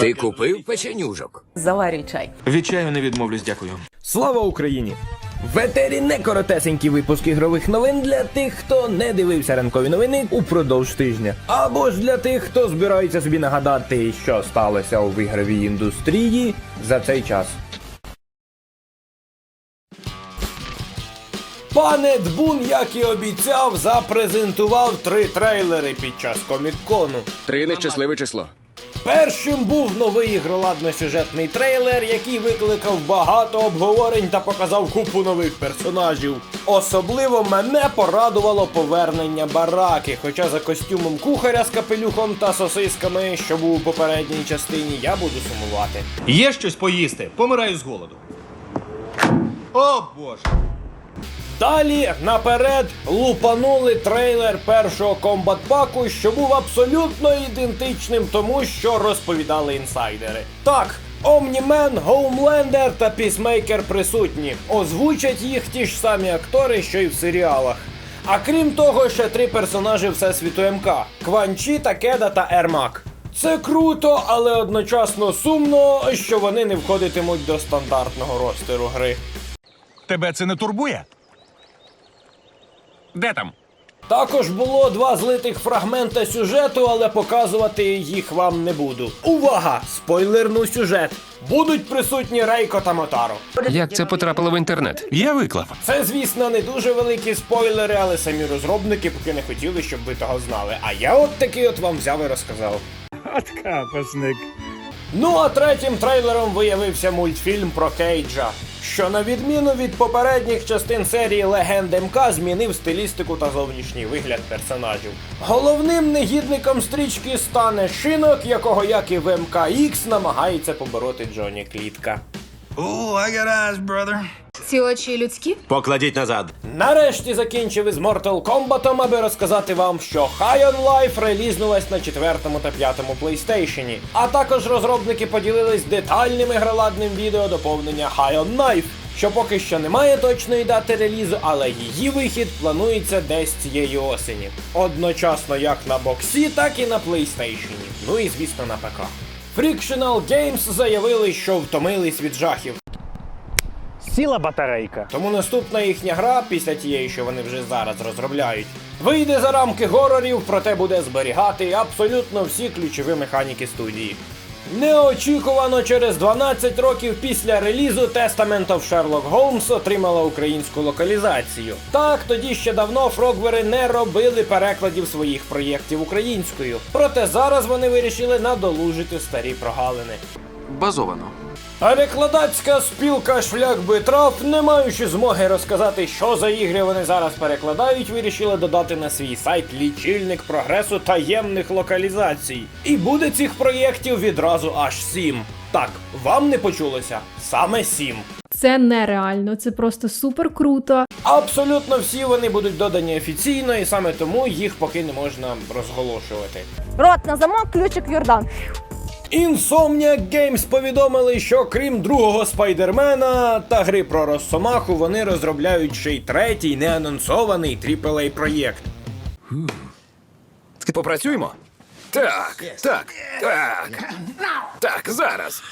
Ти купив печенюжок? Заварюй чай. Від чаю не відмовлюсь, дякую. Слава Україні! В етері не коротесенький випуск ігрових новин для тих, хто не дивився ранкові новини упродовж тижня. Або ж для тих, хто збирається собі нагадати, що сталося у ігровій індустрії за цей час. Пане Дбун, як і обіцяв, запрезентував три трейлери під час комікону. Три нещасливе число. Першим був новий ігроладно-сюжетний трейлер, який викликав багато обговорень та показав купу нових персонажів. Особливо мене порадувало повернення бараки, хоча за костюмом кухаря з капелюхом та сосисками, що був у попередній частині, я буду сумувати. Є щось поїсти, помираю з голоду. О боже. Далі наперед лупанули трейлер першого комбат-паку, що був абсолютно ідентичним тому, що розповідали інсайдери. Так, Омнімен, Гоумлендер та Пісмейкер присутні. Озвучать їх ті ж самі актори, що й в серіалах. А крім того, ще три персонажі Всесвіту МК: Кванчі, Такеда та Ермак. Це круто, але одночасно сумно, що вони не входитимуть до стандартного ростеру гри. Тебе це не турбує? Де там? Також було два злитих фрагмента сюжету, але показувати їх вам не буду. Увага! Спойлерну сюжет! Будуть присутні Рейко та Мотаро. Як це потрапило в інтернет? Я виклав. Це, звісно, не дуже великі спойлери, але самі розробники поки не хотіли, щоб ви того знали. А я от такий от вам взяв і розказав. От. Ну а третім трейлером виявився мультфільм про Кейджа, що на відміну від попередніх частин серії Легенд МК змінив стилістику та зовнішній вигляд персонажів. Головним негідником стрічки стане шинок, якого як і в МКХ намагається побороти Джоні Клітка. Ooh, I got eyes, brother. Ці очі людські? Покладіть назад. Нарешті закінчив із Mortal Kombat, аби розказати вам, що High on Life релізнулась на четвертому та п'ятому PlayStation. А також розробники поділились детальним ігроладним відео доповнення High on Knife, що поки що немає точної дати релізу, але її вихід планується десь цієї осені. Одночасно як на боксі, так і на PlayStation. Ну і звісно на ПК. Frictional Games заявили, що втомились від жахів. Сіла батарейка. Тому наступна їхня гра, після тієї, що вони вже зараз розробляють, вийде за рамки горорів, проте буде зберігати абсолютно всі ключові механіки студії. Неочікувано через 12 років після релізу Testament of Sherlock Holmes отримала українську локалізацію. Так, тоді ще давно фрогвери не робили перекладів своїх проєктів українською. Проте зараз вони вирішили надолужити старі прогалини. Базовано. Перекладацька спілка Шлях би трав, не маючи змоги розказати, що за ігри вони зараз перекладають, вирішили додати на свій сайт лічильник прогресу таємних локалізацій. І буде цих проєктів відразу аж сім. Так, вам не почулося? Саме сім. Це нереально, це просто супер круто. Абсолютно всі вони будуть додані офіційно, і саме тому їх поки не можна розголошувати. Рот на замок, ключик Йордан. Insomniac Games повідомили, що крім другого спайдермена та гри про Росомаху, вони розробляють ще й третій неанонсований AAA проєкт. Попрацюємо? Так, так, так. Так, зараз.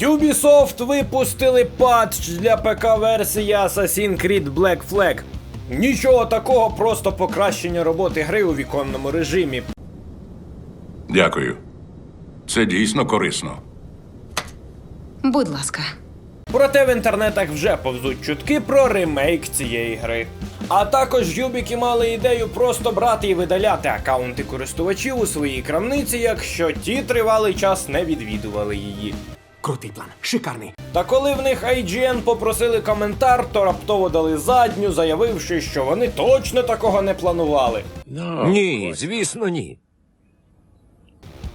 Ubisoft випустили патч для ПК-версії Assassin's Creed Black Flag. Нічого такого, просто покращення роботи гри у віконному режимі. Дякую. Це дійсно корисно. Будь ласка. Проте в інтернетах вже повзуть чутки про ремейк цієї гри. А також юбіки мали ідею просто брати і видаляти акаунти користувачів у своїй крамниці, якщо ті тривалий час не відвідували її. Крутий план, шикарний. Та коли в них IGN попросили коментар, то раптово дали задню, заявивши, що вони точно такого не планували. Ні, звісно, ні.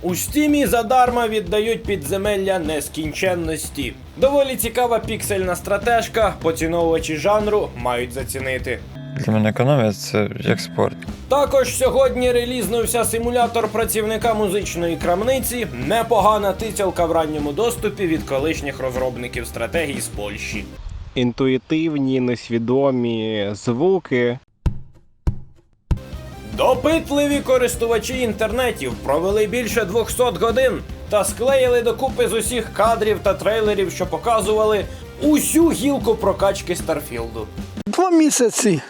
У стімі задарма віддають підземелля нескінченності. Доволі цікава піксельна стратежка, поціновувачі жанру мають зацінити. Для мене економія це як спорт. Також сьогодні релізнувся симулятор працівника музичної крамниці. Непогана тицялка в ранньому доступі від колишніх розробників стратегій з Польщі. інтуїтивні, несвідомі звуки. Допитливі користувачі інтернетів провели більше 200 годин та склеїли докупи з усіх кадрів та трейлерів, що показували усю гілку прокачки Старфілду. Два місяці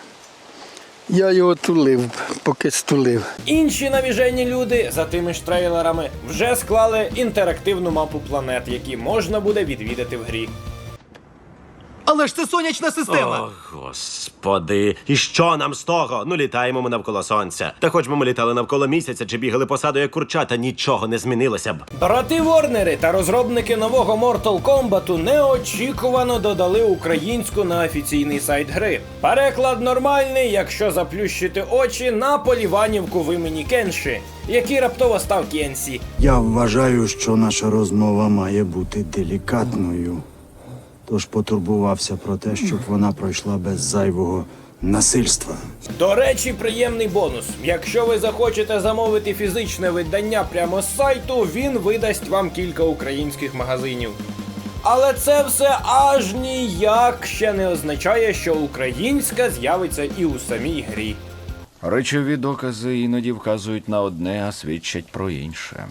я його тулив, поки стулив. Інші навіжені люди за тими ж трейлерами вже склали інтерактивну мапу планет, які можна буде відвідати в грі. Але ж це сонячна система! Господи, і що нам з того? Ну літаємо ми навколо сонця. Та хоч би ми літали навколо місяця чи бігали посаду як курчата, нічого не змінилося б. Брати Ворнери та розробники нового Mortal Kombat неочікувано додали українську на офіційний сайт гри. Переклад нормальний, якщо заплющити очі на поліванівку в імені Кенші, який раптово став Кенсі. Я вважаю, що наша розмова має бути делікатною. Тож потурбувався про те, щоб вона пройшла без зайвого насильства. До речі, приємний бонус. Якщо ви захочете замовити фізичне видання прямо з сайту, він видасть вам кілька українських магазинів. Але це все аж ніяк ще не означає, що українська з'явиться і у самій грі. Речові докази іноді вказують на одне, а свідчать про інше.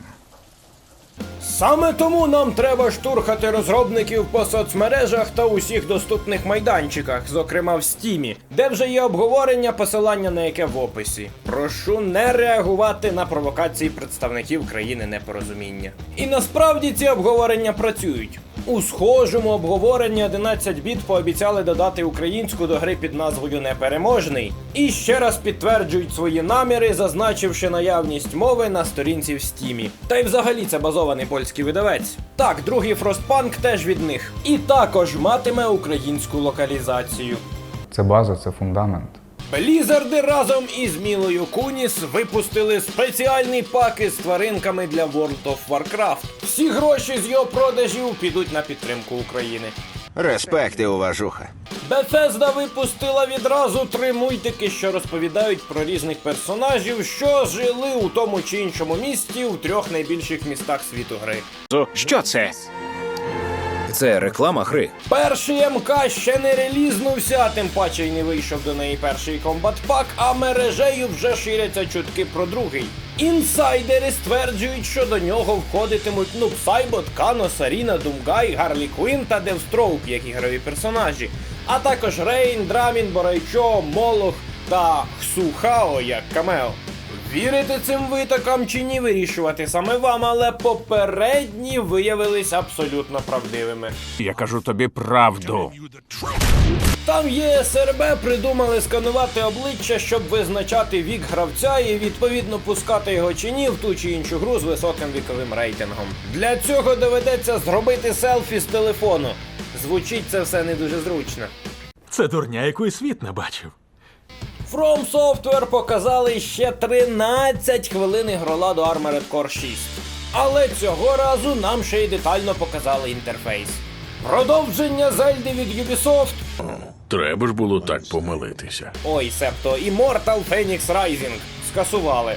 Саме тому нам треба штурхати розробників по соцмережах та усіх доступних майданчиках, зокрема в стімі, де вже є обговорення, посилання на яке в описі. Прошу не реагувати на провокації представників країни непорозуміння. І насправді ці обговорення працюють. У схожому обговоренні 11 біт пообіцяли додати українську до гри під назвою Непереможний і ще раз підтверджують свої наміри, зазначивши наявність мови на сторінці в стімі. Та й взагалі це базований польський видавець. Так, другий Frostpunk теж від них. І також матиме українську локалізацію. Це база, це фундамент. Блізарди разом із Мілою Куніс випустили спеціальні паки з тваринками для World of Warcraft. Всі гроші з його продажів підуть на підтримку України. Респекти, уважуха. Bethesda випустила відразу три мультики, що розповідають про різних персонажів, що жили у тому чи іншому місті у трьох найбільших містах світу гри. Що це? Це реклама гри. Перший МК ще не релізнувся, тим паче й не вийшов до неї перший комбат-пак, а мережею вже ширяться чутки про другий. Інсайдери стверджують, що до нього входитимуть Нуб Сайбот, Кано, Саріна, Думгай, Гарлі Квін та Девстроук як ігрові персонажі, а також Рейн, Драмін, Борайчо, Молох та Хсухао як камео. Вірити цим витокам чи ні вирішувати саме вам, але попередні виявились абсолютно правдивими. Я кажу тобі правду. Там є СРБ придумали сканувати обличчя, щоб визначати вік гравця і відповідно пускати його чи ні в ту чи іншу гру з високим віковим рейтингом. Для цього доведеться зробити селфі з телефону. Звучить це все не дуже зручно. Це дурня, якої світ не бачив. From Software показали ще 13 хвилин ігроладу Armored Core 6. Але цього разу нам ще й детально показали інтерфейс. Продовження Зельди від Ubisoft. Треба ж було так помилитися. Ой, себто Immortal Phoenix Rising скасували.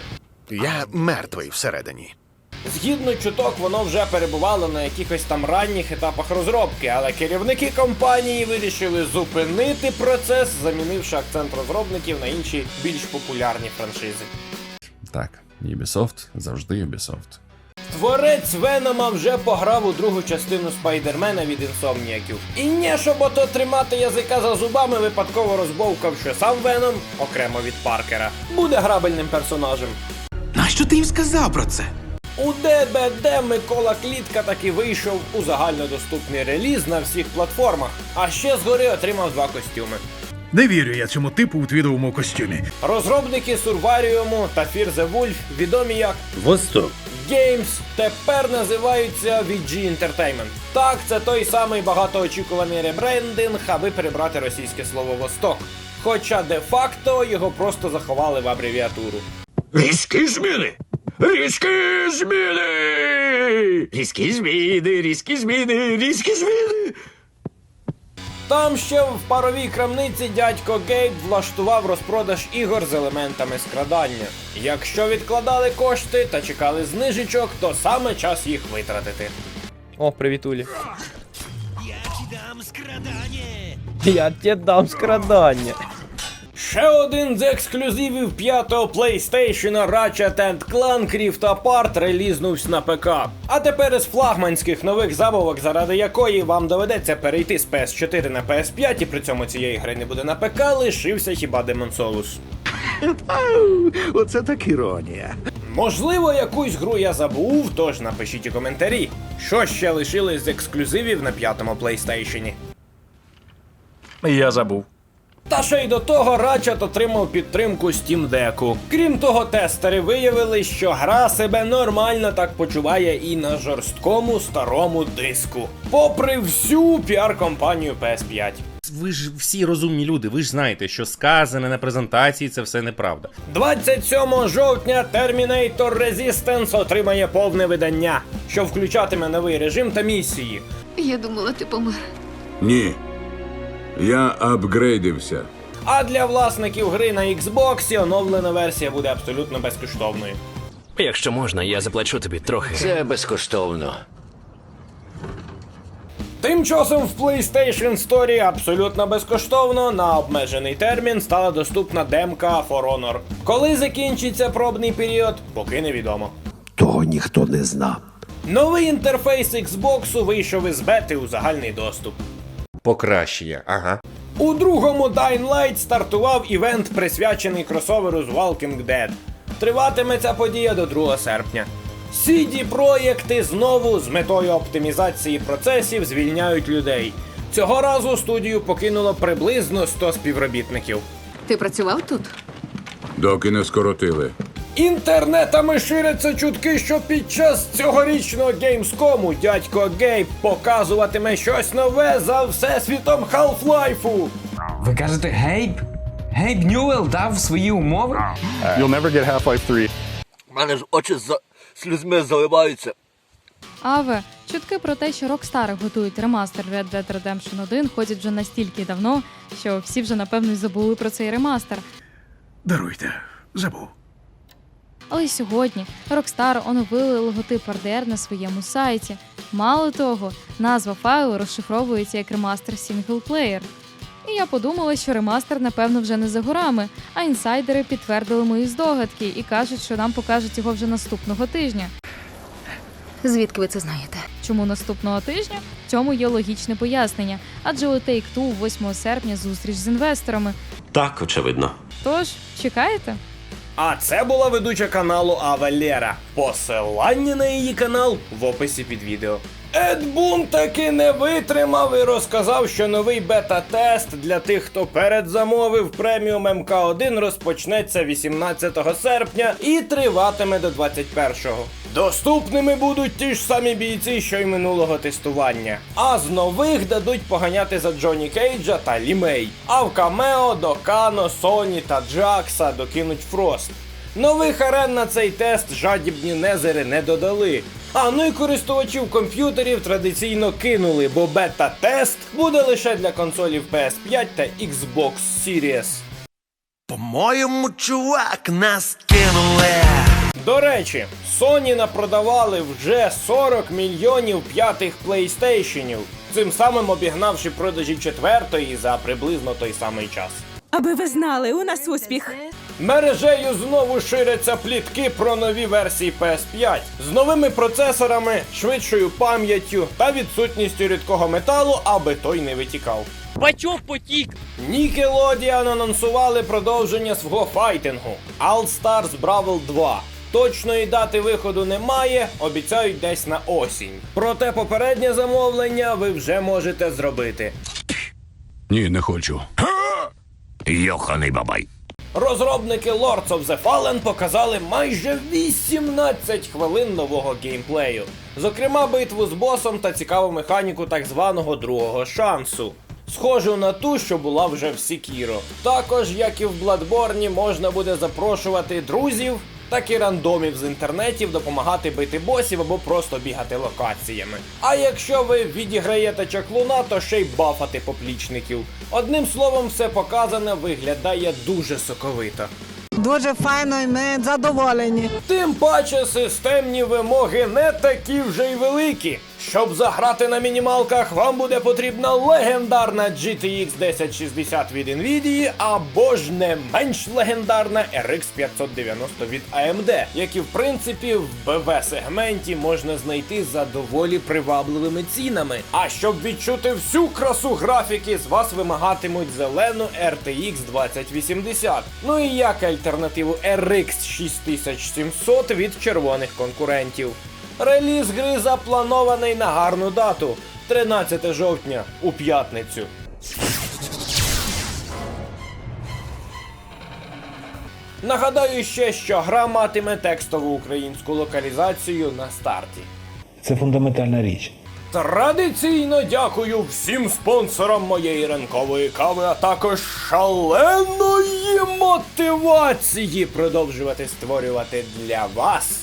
Я мертвий всередині. Згідно чуток, воно вже перебувало на якихось там ранніх етапах розробки, але керівники компанії вирішили зупинити процес, замінивши акцент розробників на інші більш популярні франшизи. Так, Ubisoft завжди Ubisoft. Творець Венома вже пограв у другу частину Спайдермена від інсомніяків. І не щоб ото тримати язика за зубами, випадково розбовкав, що сам Веном, окремо від Паркера, буде грабельним персонажем. Нащо ти їм сказав про це? У ДБД Микола Клітка таки вийшов у загальнодоступний реліз на всіх платформах, а ще згори отримав два костюми. Не вірю я цьому типу у твідовому костюмі. Розробники Сурваріуму та Fear the Wolf, відомі як Восток Games, тепер називаються VG Entertainment. Так, це той самий багатоочікуваний ребрендинг, аби перебрати російське слово Восток. Хоча де-факто його просто заховали в абревіатуру. Різкі зміни! Різкі зміни! Різкі зміни, різкі зміни, різкі зміни! Там ще в паровій крамниці дядько Гейб влаштував розпродаж ігор з елементами скрадання. Якщо відкладали кошти та чекали знижечок, то саме час їх витратити. О, привіт, Улі. Я тебе дам скрадання. Я тебе дам скрадання. Ще один з ексклюзивів п'ятого PlayStation Ratchet Clank Rift Apart релізнувся на ПК. А тепер із флагманських нових забавок, заради якої вам доведеться перейти з PS4 на PS5, і при цьому цієї гри не буде на ПК, лишився хіба Demon Souls. Оце так іронія. Можливо, якусь гру я забув, тож напишіть у коментарі, що ще лишилось з ексклюзивів на п'ятому PlayStation. Я забув. Та ще й до того Ratchet отримав підтримку Steam Deck. Крім того, тестери виявили, що гра себе нормально так почуває і на жорсткому старому диску. Попри всю піар-компанію PS5. Ви ж всі розумні люди, ви ж знаєте, що сказане на презентації це все неправда. 27 жовтня Terminator Resistance отримає повне видання, що включатиме новий режим та місії. Я думала, ти помер. Ні. Я апгрейдився. А для власників гри на Xbox оновлена версія буде абсолютно безкоштовною. Якщо можна, я заплачу тобі трохи. Це безкоштовно. Тим часом в PlayStation Store абсолютно безкоштовно на обмежений термін стала доступна демка For Honor. Коли закінчиться пробний період, поки невідомо. Того ніхто не знав. Новий інтерфейс Xbox вийшов із бети у загальний доступ. Покращення, ага. У другому Dying Light стартував івент, присвячений кросоверу з Walking Dead. Триватиме ця подія до 2 серпня. CD проєкти знову з метою оптимізації процесів звільняють людей. Цього разу студію покинуло приблизно 100 співробітників. Ти працював тут? Доки не скоротили. Інтернетами ширяться чутки, що під час цьогорічного Gamescom дядько Гейб показуватиме щось нове за всесвітом Half-Life. Ви кажете Гейб? Гейб Ньюел дав свої умови? You'll never get Half-Life 3. У мене ж очі за слізьми заливаються. Аве, чутки про те, що Rockstar готують ремастер Red Dead Redemption 1 ходять вже настільки давно, що всі вже напевно й забули про цей ремастер. Даруйте, забув. Але сьогодні Rockstar оновили логотип RDR на своєму сайті. Мало того, назва файлу розшифровується як ремастер сінглплеєр. І я подумала, що ремастер, напевно, вже не за горами, а інсайдери підтвердили мої здогадки і кажуть, що нам покажуть його вже наступного тижня. Звідки ви це знаєте? Чому наступного тижня? В цьому є логічне пояснення, адже у Take-Two 8 серпня зустріч з інвесторами. Так, очевидно. Тож, чекаєте? А це була ведуча каналу Авалера. Посилання на її канал в описі під відео. Ед Бун таки не витримав і розказав, що новий бета-тест для тих, хто передзамовив преміум МК1 розпочнеться 18 серпня і триватиме до 21-го. Доступними будуть ті ж самі бійці, що й минулого тестування. А з нових дадуть поганяти за Джоні Кейджа та Лімей. А в камео до Кано, Соні та Джакса докинуть Фрост. Нових арен на цей тест жадібні незери не додали. А ну і користувачів комп'ютерів традиційно кинули, бо бета-тест буде лише для консолів PS5 та Xbox Series. По-моєму, чувак, нас кинули. До речі, Sony напродавали вже 40 мільйонів п'ятих PlayStationів, цим самим обігнавши продажі четвертої за приблизно той самий час. Аби ви знали, у нас успіх. Мережею знову ширяться плітки про нові версії PS5 з новими процесорами, швидшою пам'яттю та відсутністю рідкого металу, аби той не витікав. Бачок потік! Nickelodeon анонсували продовження свого файтингу All Stars Brawl 2. Точної дати виходу немає, обіцяють десь на осінь. Проте попереднє замовлення ви вже можете зробити. Ні, не хочу. Йоханий бабай. Розробники Lords of the Fallen показали майже 18 хвилин нового геймплею. Зокрема, битву з босом та цікаву механіку так званого другого шансу. Схожу на ту, що була вже в Сікіро. Також, як і в Бладборні, можна буде запрошувати друзів, так і рандомів з інтернетів допомагати бити босів або просто бігати локаціями. А якщо ви відіграєте чаклуна, то ще й бафати поплічників. Одним словом, все показане виглядає дуже соковито. Дуже файно і ми задоволені. Тим паче системні вимоги не такі вже й великі. Щоб заграти на мінімалках, вам буде потрібна легендарна GTX 1060 від Nvidia або ж не менш легендарна RX 590 від AMD, які в принципі в BV сегменті можна знайти за доволі привабливими цінами. А щоб відчути всю красу графіки, з вас вимагатимуть зелену RTX 2080. Ну і як альтернативу RX 6700 від червоних конкурентів. Реліз гри запланований на гарну дату 13 жовтня у п'ятницю. Нагадаю ще, що гра матиме текстову українську локалізацію на старті. Це фундаментальна річ. Традиційно дякую всім спонсорам моєї ранкової кави, а також шаленої мотивації продовжувати створювати для вас